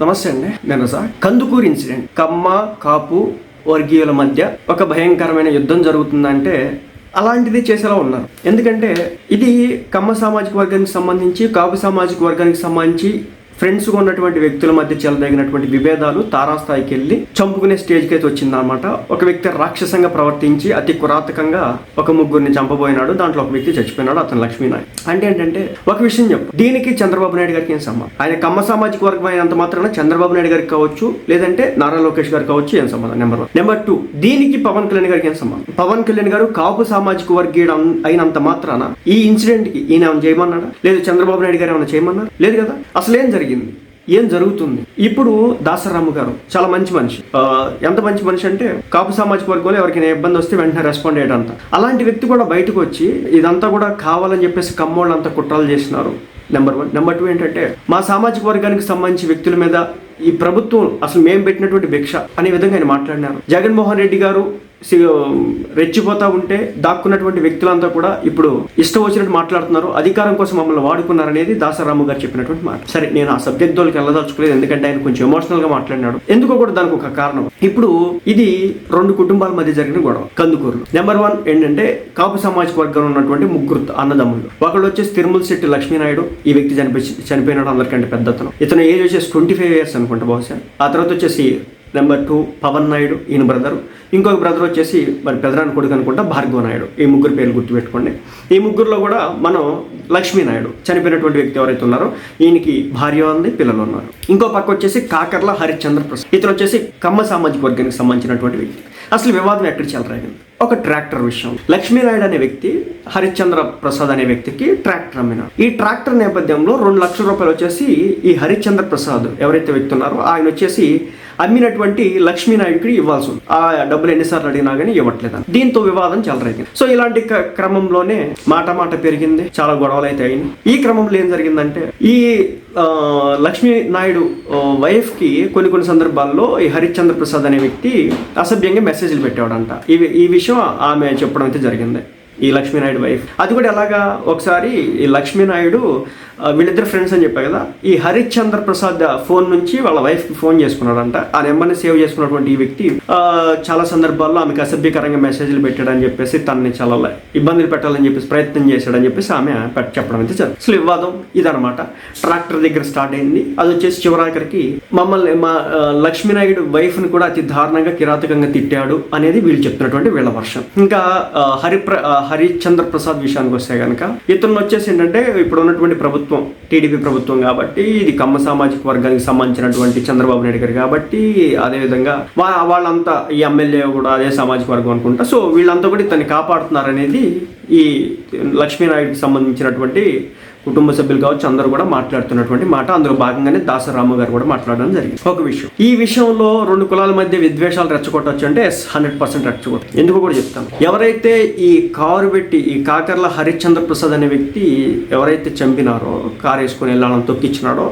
నమస్తే అండి. నేను సార్. కందుకూరు ఇన్సిడెంట్. కమ్మ కాపు వర్గీయుల మధ్య ఒక భయంకరమైన యుద్ధం జరుగుతుందంటే అలాంటిది చేసేలా ఉన్నారు. ఎందుకంటే ఇది కమ్మ సామాజిక వర్గానికి సంబంధించి కాపు సామాజిక వర్గానికి సంబంధించి ఫ్రెండ్స్గా ఉన్నటువంటి వ్యక్తుల మధ్య చెలదగినటువంటి విభేదాలు తారాస్థాయికి వెళ్ళి చంపుకునే స్టేజ్కి అయితే వచ్చిందనమాట ఒక వ్యక్తి రాక్షసంగా ప్రవర్తించి అతి కురాతకంగా ఒక ముగ్గురిని చంపబోయినాడు. దాంట్లో ఒక వ్యక్తి చచ్చిపోయినాడు అతను లక్ష్మీనారాయణ. అంటే ఏంటంటే ఒక విషయం చెప్పు. దీనికి చంద్రబాబు నాయుడు గారికి ఏం సంబంధం? ఆయన కమ్మ సామాజిక వర్గం అయినంత మాత్రాన చంద్రబాబు నాయుడు గారికి కావచ్చు లేదంటే నారా లోకేష్ గారికి కావచ్చు ఏం సంబంధం? నెంబర్ వన్ నెంబర్ టూ దీనికి పవన్ కళ్యాణ్ గారికి ఏం సంబంధం? పవన్ కళ్యాణ్ గారు కాపు సామాజిక వర్గీయుడు అయినంత మాత్రాన ఈ ఇన్సిడెంట్కి ఈయన ఏమైనా చేయమన్నాడా? లేదు చంద్రబాబు నాయుడు గారు ఏమైనా చేయమన్నారు? లేదు కదా? అసలు ఏం జరిగింది? ఏం జరుగుతుంది? ఇప్పుడు దాసరాము గారు చాలా మంచి మనిషి. ఎంత మంచి మనిషి అంటే కాపు సామాజిక వర్గంలో ఎవరికైనా ఇబ్బంది వస్తే వెంటనే రెస్పాండ్ అయ్యాడంత అలాంటి వ్యక్తి కూడా బయటకు వచ్చి ఇదంతా కూడా కావాలని చెప్పేసి కమ్మోళ్ళంతా కుట్రలు చేసినారు. నెంబర్ వన్ నెంబర్ టూ ఏంటంటే మా సామాజిక వర్గానికి సంబంధించి వ్యక్తుల మీద ఈ ప్రభుత్వం అసలు మేము పెట్టినటువంటి భిక్ష అనే విధంగా ఆయన మాట్లాడినారు. జగన్మోహన్ రెడ్డి గారు రెచ్చిపోతా ఉంటే దాక్కున్నటువంటి వ్యక్తులంతా కూడా ఇప్పుడు ఇష్టం వచ్చినట్టు మాట్లాడుతున్నారు. అధికారం కోసం మమ్మల్ని వాడుకున్నారనేది దాసరాము గారు చెప్పినటువంటి మాట. సరే నేను ఆ సబ్జెక్ట్ దోలికి వెళ్ళదలుచుకోలేదు. ఎందుకంటే ఆయన కొంచెం ఎమోషనల్గా మాట్లాడినాడు. ఎందుకో కూడా దానికి ఒక కారణం. ఇప్పుడు ఇది రెండు కుటుంబాల మధ్య జరిగిన గొడవ. కందుకూరు నెంబర్ వన్ ఏంటంటే కాపు సామాజిక వర్గంలో ఉన్నటువంటి ముగ్గురు అన్నదమ్ములు. ఒకళ్ళు వచ్చేసి తిరుమల శెట్టి లక్ష్మీనాయుడు ఈ వ్యక్తి చనిపోయి చనిపోయినాడు అందరికంటే పెద్ద అతను. ఇతను ఏజ్ వచ్చేసి ట్వంటీ ఫైవ్ ఇయర్స్ అనుకుంటా బహుశా. ఆ తర్వాత వచ్చేసి నెంబర్ టూ పవన్ నాయుడు ఈయన బ్రదర్. ఇంకొక బ్రదర్ వచ్చేసి మరి పెదరాని కొడుకు అనుకుంటా భార్గవ నాయుడు. ఈ ముగ్గురు పేర్లు గుర్తుపెట్టుకోండి. ఈ ముగ్గురులో కూడా మనం లక్ష్మీనాయుడు చనిపోయినటువంటి వ్యక్తి ఎవరైతే ఉన్నారో ఈయనకి భార్య ఉంది పిల్లలు ఉన్నారు. ఇంకో పక్క వచ్చేసి కాకర్ల హరిశ్చంద్ర ప్రసాద్. ఇతను వచ్చేసి కమ్మ సామాజిక వర్గానికి సంబంధించినటువంటి వ్యక్తి. అసలు వివాదం ఎక్కడ చెలరాగింది? ఒక ట్రాక్టర్ విషయం. లక్ష్మీరాయుడు అనే వ్యక్తి హరిశ్చంద్ర ప్రసాద్ అనే వ్యక్తికి ట్రాక్టర్ అమ్మినాడు ఈ ట్రాక్టర్ నేపథ్యంలో రెండు లక్షల రూపాయలు వచ్చేసి ఈ హరిశ్చంద్ర ప్రసాద్ ఎవరైతే వ్యక్తి ఉన్నారో ఆయన వచ్చేసి అమ్మినటువంటి లక్ష్మీనాయుడికి ఇవ్వాల్సి ఉంది. ఆ డబ్బులు ఎన్నిసార్లు అడిగినా కానీ ఇవ్వట్లేదు దీంతో వివాదం చెలరైంది సో ఇలాంటి క- క్రమంలోనే మాట మాట పెరిగింది. చాలా గొడవలు అయితే అయింది ఈ క్రమంలో ఏం జరిగిందంటే ఈ లక్ష్మీ నాయుడు వైఫ్కి కొన్ని కొన్ని సందర్భాల్లో ఈ హరిశ్చంద్ర ప్రసాద్ అనే వ్యక్తి అసభ్యంగా మెసేజ్లు పెట్టాడంట ఈ ఈ విషయం ఆమె చెప్పడం అయితే జరిగింది. ఈ లక్ష్మీనాయుడు వైఫ్. అది కూడా ఎలాగా ఒకసారి ఈ లక్ష్మీనాయుడు వీళ్ళిద్దరు ఫ్రెండ్స్ అని చెప్పా కదా? ఈ హరిశ్చంద్ర ప్రసాద్ ఫోన్ నుంచి వాళ్ళ వైఫ్కి ఫోన్ చేసుకున్నాడంట. ఆ నెంబర్ని సేవ్ చేసుకున్నటువంటి ఈ వ్యక్తి చాలా సందర్భాల్లో ఆమెకు అసభ్యకరంగా మెసేజ్లు పెట్టాడని చెప్పేసి తనని చాలా ఇబ్బందులు పెట్టాలని చెప్పేసి ప్రయత్నం చేశాడని చెప్పేసి ఆమె చెప్పడం అయితే జరిగింది అసలు వివాదం ఇదనమాట ట్రాక్టర్ దగ్గర స్టార్ట్ అయింది. అది వచ్చేసి చివరాఖరికి మమ్మల్ని మా లక్ష్మీనాయుడు వైఫ్ని కూడా అతి దారుణంగా కిరాతకంగా తిట్టాడు అనేది వీళ్ళు చెప్తున్నటువంటి వీళ్ళ వర్షం. ఇంకా హరిప్ర హరిశ్చంద్ర హరిచంద్ర ప్రసాద్ విషయానికి వస్తే కనుక ఇతను వచ్చేసి ఏంటంటే ఇప్పుడు ఉన్నటువంటి ప్రభుత్వం ప్రభుత్వం టీడీపీ ప్రభుత్వం కాబట్టి ఇది కమ్మ సామాజిక వర్గానికి సంబంధించినటువంటి చంద్రబాబు నాయుడు గారు కాబట్టి అదేవిధంగా వా వాళ్ళంతా ఈ ఎమ్మెల్యే కూడా అదే సామాజిక వర్గం అనుకుంటా. సో వీళ్ళంతా కూడా ఇతన్ని కాపాడుతున్నారనేది ఈ లక్ష్మీనాయుడికి సంబంధించినటువంటి కుటుంబ సభ్యులు కావచ్చు అందరూ కూడా మాట్లాడుతున్నటువంటి మాట. అందులో భాగంగానే దాసరామ గారు కూడా మాట్లాడడం జరిగింది. ఒక విషయం. ఈ విషయంలో రెండు కులాల మధ్య విద్వేషాలు రెచ్చగొట్టచ్చు అంటే హండ్రెడ్ పర్సెంట్ రెచ్చగొట్టు ఎందుకు కూడా చెప్తాను ఎవరైతే ఈ కారు పెట్టి ఈ కాకర్ల హరిశ్చంద్ర ప్రసాద్ అనే వ్యక్తి ఎవరైతే చంపినారో కారు వేసుకుని వెళ్ళాలని తొక్కిచ్చినాడో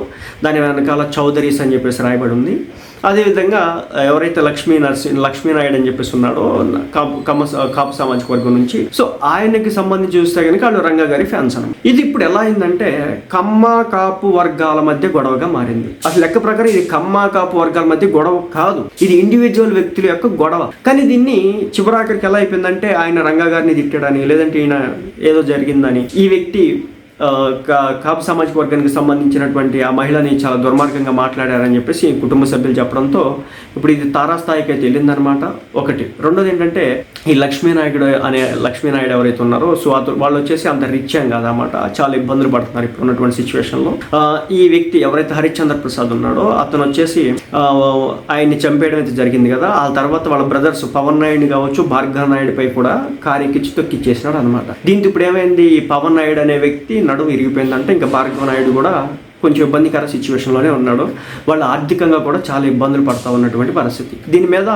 దాని వెనకాల చౌదరీస్ అని చెప్పేసి రాయబడి ఉంది. అదేవిధంగా ఎవరైతే లక్ష్మీ నరసి లక్ష్మీనాయుడు అని చెప్పేసి ఉన్నాడో కాపు కమ్మ కాపు సామాజిక వర్గం నుంచి సో ఆయనకి సంబంధించి చూస్తే కనుక వాళ్ళు రంగా గారి ఫ్యాన్స్ అన్నమాట. ఇది ఇప్పుడు ఎలా అయిందంటే కమ్మ కాపు వర్గాల మధ్య గొడవగా మారింది. అసలు లెక్క ప్రకారం ఇది కమ్మ కాపు వర్గాల మధ్య గొడవ కాదు. ఇది ఇండివిజువల్ వ్యక్తుల యొక్క గొడవ. కానీ దీన్ని చివరాఖరికి ఎలా అయిపోయిందంటే ఆయన రంగా గారిని తిట్టాడని లేదంటే ఈయన ఏదో జరిగిందని ఈ వ్యక్తి కాపు సామాజిక వర్గానికి సంబంధించినటువంటి ఆ మహిళని చాలా దుర్మార్గంగా మాట్లాడారని చెప్పేసి కుటుంబ సభ్యులు చెప్పడంతో ఇప్పుడు ఇది తారాస్థాయికి అయితే వెళ్ళిందనమాట ఒకటి. రెండోది ఏంటంటే ఈ లక్ష్మీనాయుడు అనే లక్ష్మీనాయుడు ఎవరైతే ఉన్నారో సో అతను వాళ్ళు వచ్చేసి అంత రిచ్ ఏం చాలా ఇబ్బందులు పడుతున్నారు ఇప్పుడు ఉన్నటువంటి సిచ్యువేషన్లో ఈ వ్యక్తి ఎవరైతే హరిశ్చంద్ర ప్రసాద్ ఉన్నాడో అతను వచ్చేసి ఆయన్ని చంపేయడం అయితే జరిగింది కదా. ఆ తర్వాత వాళ్ళ బ్రదర్స్ పవన్ నాయుడు కావచ్చు భార్గవ నాయుడుపై కూడా కారు తొక్కిచ్చేసినాడు అనమాట దీంతో ఇప్పుడు ఏమైంది? ఈ పవన్ నాయుడు అనే వ్యక్తి నడుము ఇరిగిపోయిందంటే ఇంకా భార్గవ నాయుడు కూడా కొంచెం ఇబ్బందికర సిచ్యువేషన్లోనే ఉన్నాడు. వాళ్ళు ఆర్థికంగా కూడా చాలా ఇబ్బందులు పడతా ఉన్నటువంటి పరిస్థితి. దీని మీద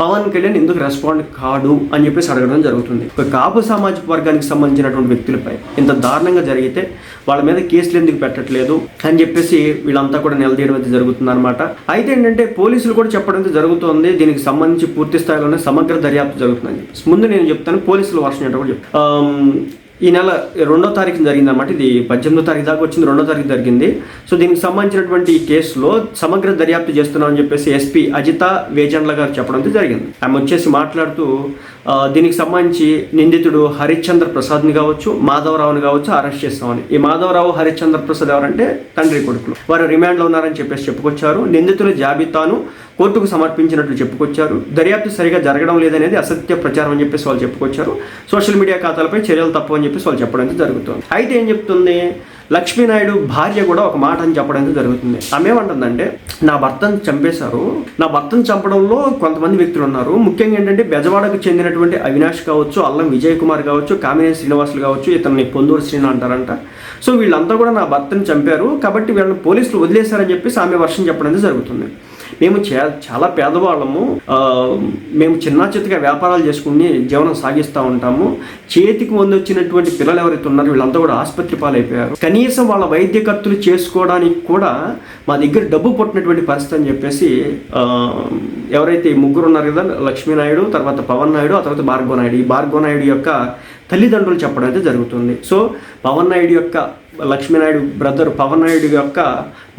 పవన్ కళ్యాణ్ ఎందుకు రెస్పాండ్ కాడు అని చెప్పేసి అడగడం జరుగుతుంది. ఒక కాపు సామాజిక వర్గానికి సంబంధించినటువంటి వ్యక్తులపై ఇంత దారుణంగా జరిగితే వాళ్ళ మీద కేసులు ఎందుకు పెట్టట్లేదు అని చెప్పేసి వీళ్ళంతా కూడా నిలదీయడం అయితే జరుగుతుంది అనమాట అయితే ఏంటంటే పోలీసులు కూడా చెప్పడం అయితే జరుగుతుంది. దీనికి సంబంధించి పూర్తి స్థాయిలోనే సమగ్ర దర్యాప్తు జరుగుతుందని చెప్పేసి. ముందు నేను చెప్తాను పోలీసులు వర్షం కూడా చెప్తాను. ఈ నెల రెండో తారీఖు జరిగింది అనమాట ఇది పద్దెనిమిదో తారీఖు దాకా వచ్చింది రెండో తారీఖు జరిగింది. సో దీనికి సంబంధించినటువంటి ఈ కేసులో సమగ్ర దర్యాప్తు చేస్తున్నామని చెప్పేసి ఎస్పీ అజిత వేజన్ల గారు చెప్పడం జరిగింది. ఆమె వచ్చేసి మాట్లాడుతూ దీనికి సంబంధించి నిందితుడు హరిశ్చంద్ర ప్రసాద్ని కావచ్చు మాధవరావుని కావచ్చు అరెస్ట్ చేస్తామని. ఈ మాధవరావు హరిశ్చంద్ర ప్రసాద్ ఎవరంటే తండ్రి కొడుకులు. వారు రిమాండ్లో ఉన్నారని చెప్పేసి చెప్పుకొచ్చారు. నిందితుల జాబితాను కోర్టుకు సమర్పించినట్లు చెప్పుకొచ్చారు. దర్యాప్తు సరిగా జరగడం లేదనేది అసత్య ప్రచారం అని చెప్పేసి వాళ్ళు చెప్పుకొచ్చారు. సోషల్ మీడియా ఖాతాలపై చర్యలు తప్పు అని చెప్పేసి వాళ్ళు చెప్పడం జరుగుతుంది. అయితే ఏం చెప్తుంది? లక్ష్మీనాయుడు భార్య కూడా ఒక మాట అని చెప్పడం జరుగుతుంది. ఆమె ఏమంటుందంటే నా భర్తను చంపేశారు. నా భర్తను చంపడంలో కొంతమంది వ్యక్తులు ఉన్నారు. ముఖ్యంగా ఏంటంటే బెజవాడకు చెందినటువంటి అవినాష్ కావచ్చు అల్లం విజయ్ కుమార్ కావచ్చు కామినేని శ్రీనివాసులు కావచ్చు ఇతన్ని పొందూరు శ్రీని అంటారంట. సో వీళ్ళంతా కూడా నా భర్తను చంపారు. కాబట్టి వీళ్ళని పోలీసులు వదిలేశారని చెప్పేసి ఆమె వర్షం చెప్పడం జరుగుతుంది. మేము చే- చాలా పేదవాళ్ళము. మేము చిన్న చిత్తగా వ్యాపారాలు చేసుకుని జీవనం సాగిస్తూ ఉంటాము. చేతికి ముందు వచ్చినటువంటి పిల్లలు ఎవరైతే ఉన్నారో వీళ్ళంతా కూడా ఆసుపత్రి పాలైపోయారు. కనీసం వాళ్ళ వైద్య ఖర్చులు చేసుకోవడానికి కూడా మా దగ్గర డబ్బు పుట్టినటువంటి పరిస్థితి అని చెప్పేసి ఎవరైతే ఈ ముగ్గురు ఉన్నారు కదా లక్ష్మీనాయుడు తర్వాత పవన్ నాయుడు ఆ తర్వాత భార్గవ నాయుడు ఈ భార్గవ నాయుడు యొక్క తల్లిదండ్రులు చెప్పడం అయితే జరుగుతుంది. సో పవన్ నాయుడు యొక్క లక్ష్మీనాయుడు బ్రదర్ పవన్ నాయుడు యొక్క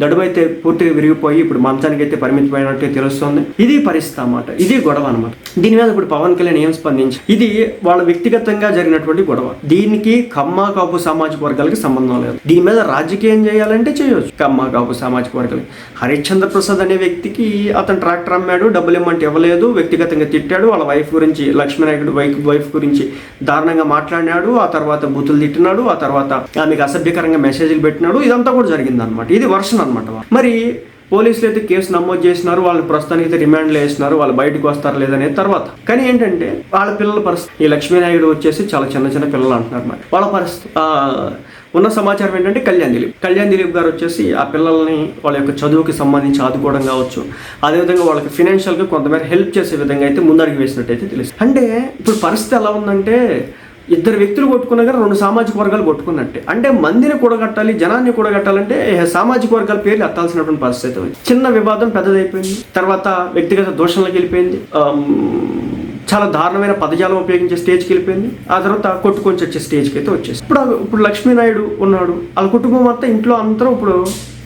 దడువైతే పూర్తిగా విరిగిపోయి ఇప్పుడు మంచానికి అయితే పరిమితమైనట్టే తెలుస్తుంది. ఇది పరిస్థితి అన్నమాట. ఇది గొడవ అనమాట దీని మీద ఇప్పుడు పవన్ కళ్యాణ్ ఏం స్పందించి? ఇది వాళ్ళ వ్యక్తిగతంగా జరిగినటువంటి గొడవ. దీనికి కమ్మ కాపు సామాజిక వర్గాలకి సంబంధం లేదు. దీని మీద రాజకీయం చేయాలంటే చేయొచ్చు. కమ్మ కాపు సామాజిక వర్గాలకి. హరిశ్చంద్ర ప్రసాద్ అనే వ్యక్తికి అతను ట్రాక్టర్ అమ్మాడు డబ్బులు ఇమ్మంటే ఇవ్వలేదు వ్యక్తిగతంగా తిట్టాడు వాళ్ళ వైఫ్ గురించి లక్ష్మీనాయుడు వైఫ్ వైఫ్ గురించి దారుణంగా మాట్లాడినాడు ఆ తర్వాత బూతులు తిట్టినాడు ఆ తర్వాత ఆమెకు అసభ్యకరంగా మెసేజ్లు పెట్టినాడు. ఇదంతా కూడా జరిగింది అనమాట ఇది వర్షన్ అనమాట మరి పోలీసులు అయితే కేసు నమోదు చేసినారు. వాళ్ళని ప్రస్తుతానికి అయితే రిమాండ్లో వేసినారు. వాళ్ళు బయటకు వస్తారు లేదనే తర్వాత. కానీ ఏంటంటే వాళ్ళ పిల్లల పరిస్థితి ఈ లక్ష్మీనాయుడు వచ్చేసి చాలా చిన్న చిన్న పిల్లలు అంటున్నారు మరి. వాళ్ళ పరిస్థితి ఉన్న సమాచారం ఏంటంటే కళ్యాణ్ దిలీప్. కళ్యాణ్ దిలీప్ గారు వచ్చేసి ఆ పిల్లల్ని వాళ్ళ యొక్క చదువుకి సంబంధించి ఆదుకోవడం కావచ్చు అదేవిధంగా వాళ్ళకి ఫినాన్షియల్గా కొంతమేర హెల్ప్ చేసే విధంగా అయితే ముందడుగు వేసినట్టయితే తెలుసు అంటే ఇప్పుడు పరిస్థితి ఎలా ఉందంటే ఇద్దరు వ్యక్తులు కొట్టుకున్నా రెండు సామాజిక వర్గాలు కొట్టుకున్నట్టే. అంటే మందిని కూడగట్టాలి జనాన్ని కూడగట్టాలంటే సామాజిక వర్గాల పేర్లు ఎత్తాల్సినటువంటి పరిస్థితి ఉంది. చిన్న వివాదం పెద్దదైపోయింది. తర్వాత వ్యక్తిగత దోషంలోకి వెళ్ళిపోయింది. చాలా దారుణమైన పదజాలం ఉపయోగించే స్టేజ్కి వెళ్ళిపోయింది. ఆ తర్వాత కొట్టుకొని వచ్చే స్టేజ్కి అయితే వచ్చేసి ఇప్పుడు ఇప్పుడు లక్ష్మీనాయుడు ఉన్నాడు. వాళ్ళ కుటుంబం అంతా ఇంట్లో అందరూ ఇప్పుడు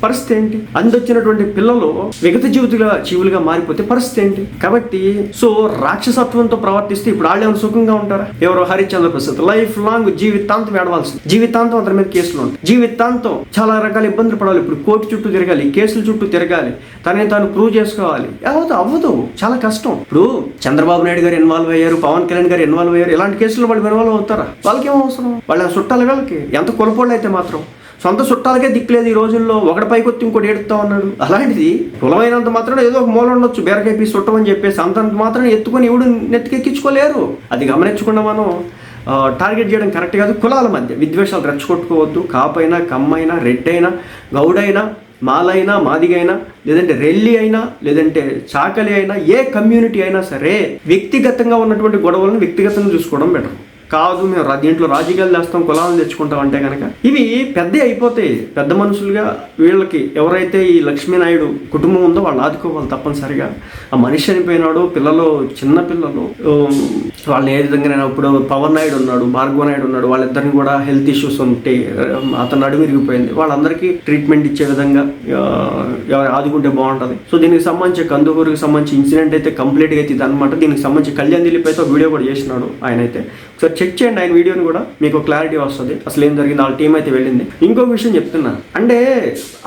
పరిస్థితి ఏంటి? అందొచ్చినటువంటి పిల్లలు విగత జీవితుల జీవులుగా మారిపోతే పరిస్థితి ఏంటి? కాబట్టి సో రాక్షసత్వంతో ప్రవర్తిస్తే ఇప్పుడు వాళ్ళు ఏమైనా సుఖంగా ఉంటారా? ఎవరో హరిశ్చంద్ర ప్రసాద్ లైఫ్ లాంగ్ జీవితాంతం ఏడవాల్సింది. జీవితాంతం అతని మీద కేసులు ఉంటాయి. జీవితాంతం చాలా రకాల ఇబ్బందులు పడాలి. ఇప్పుడు కోర్టు చుట్టూ తిరగాలి కేసుల చుట్టూ తిరగాలి తనని తాను ప్రూవ్ చేసుకోవాలి. అవ్వదు అవ్వదు. చాలా కష్టం. ఇప్పుడు చంద్రబాబు నాయుడు గారు ఇన్వాల్వ్ అయ్యారు పవన్ కళ్యాణ్ గారు ఇన్వాల్వ్ అయ్యారు ఇలాంటి కేసులు వాళ్ళు ఇన్వాల్వ్ అవుతారా? వాళ్ళకి ఏం అవసరం? వాళ్ళ చుట్టాలి వాళ్ళకి. ఎంత కొలపోళ్ళు అయితే మాత్రం. సొంత చుట్టాలకే దిక్కులేదు ఈ రోజుల్లో. ఒకటి పైకొత్తి ఇంకోటి ఏడుతా ఉన్నాడు. అలాంటిది కులమైనంత మాత్రం ఏదో ఒక మూల ఉండొచ్చు. బీరకాయ చుట్టం చుట్టమని చెప్పేసి అంతంత మాత్రం ఎత్తుకొని ఎవడు నెత్తికెక్కించుకోలేరు. అది గమనించకుండా మనం టార్గెట్ చేయడం కరెక్ట్ కాదు. కులాల మధ్య విద్వేషాలు రెచ్చగొట్టుకోవద్దు. కాపైనా కమ్మైనా రెడ్డైనా గౌడైనా మాలైనా మాదిగైనా లేదంటే రెల్లి అయినా లేదంటే చాకలి అయినా ఏ కమ్యూనిటీ అయినా సరే వ్యక్తిగతంగా ఉన్నటువంటి గొడవలను వ్యక్తిగతంగా చూసుకోవడం బెటర్. కాదు మేము రా- దీంట్లో రాజకీయాలు చేస్తాం కులాలను తెచ్చుకుంటాం అంటే కనుక ఇవి పెద్ద అయిపోతాయి పెద్ద మనుషులుగా వీళ్ళకి ఎవరైతే ఈ లక్ష్మీనాయుడు కుటుంబం ఉందో వాళ్ళు ఆదుకోవాలి తప్పనిసరిగా. ఆ మనిషి చనిపోయినాడు పిల్లలు చిన్న పిల్లలు వాళ్ళని ఏ విధంగా ఇప్పుడు పవన్ నాయుడు ఉన్నాడు భార్గవ నాయుడు ఉన్నాడు వాళ్ళిద్దరిని కూడా హెల్త్ ఇష్యూస్ ఉంటే అతను అడుగు విరిగిపోయింది. వాళ్ళందరికీ ట్రీట్మెంట్ ఇచ్చే విధంగా ఎవరు ఆదుకుంటే బాగుంటుంది. సో దీనికి సంబంధించి కందుకూరుకి సంబంధించి ఇన్సిడెంట్ అయితే కంప్లీట్గా అయితే ఇది అనమాట దీనికి సంబంధించి కళ్యాణ్ దిలీప్ అయితే ఒక వీడియో కూడా చేసినాడు ఆయన అయితే ఒకసారి చెక్ చేయండి ఆయన వీడియోని కూడా మీకు క్లారిటీ వస్తుంది. అసలు ఏం జరిగింది వాళ్ళ టీం అయితే వెళ్ళింది. ఇంకొక విషయం చెప్తున్నా. అంటే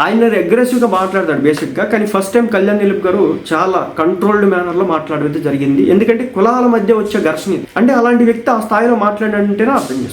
ఆయన అగ్రెసివ్గా మాట్లాడతాడు బేసిక్గా కానీ ఫస్ట్ టైం కళ్యాణ్ దిలీప్ గారు చాలా కంట్రోల్డ్ మేనర్లో మాట్లాడేది జరిగింది. ఎందుకంటే కులాల మధ్య వచ్చే ఘర్షణ ఇది. అంటే అలాంటి వ్యక్తి ఆ స్థాయిలో మాట్లాడాడంటేనే అర్థం చేస్తుంది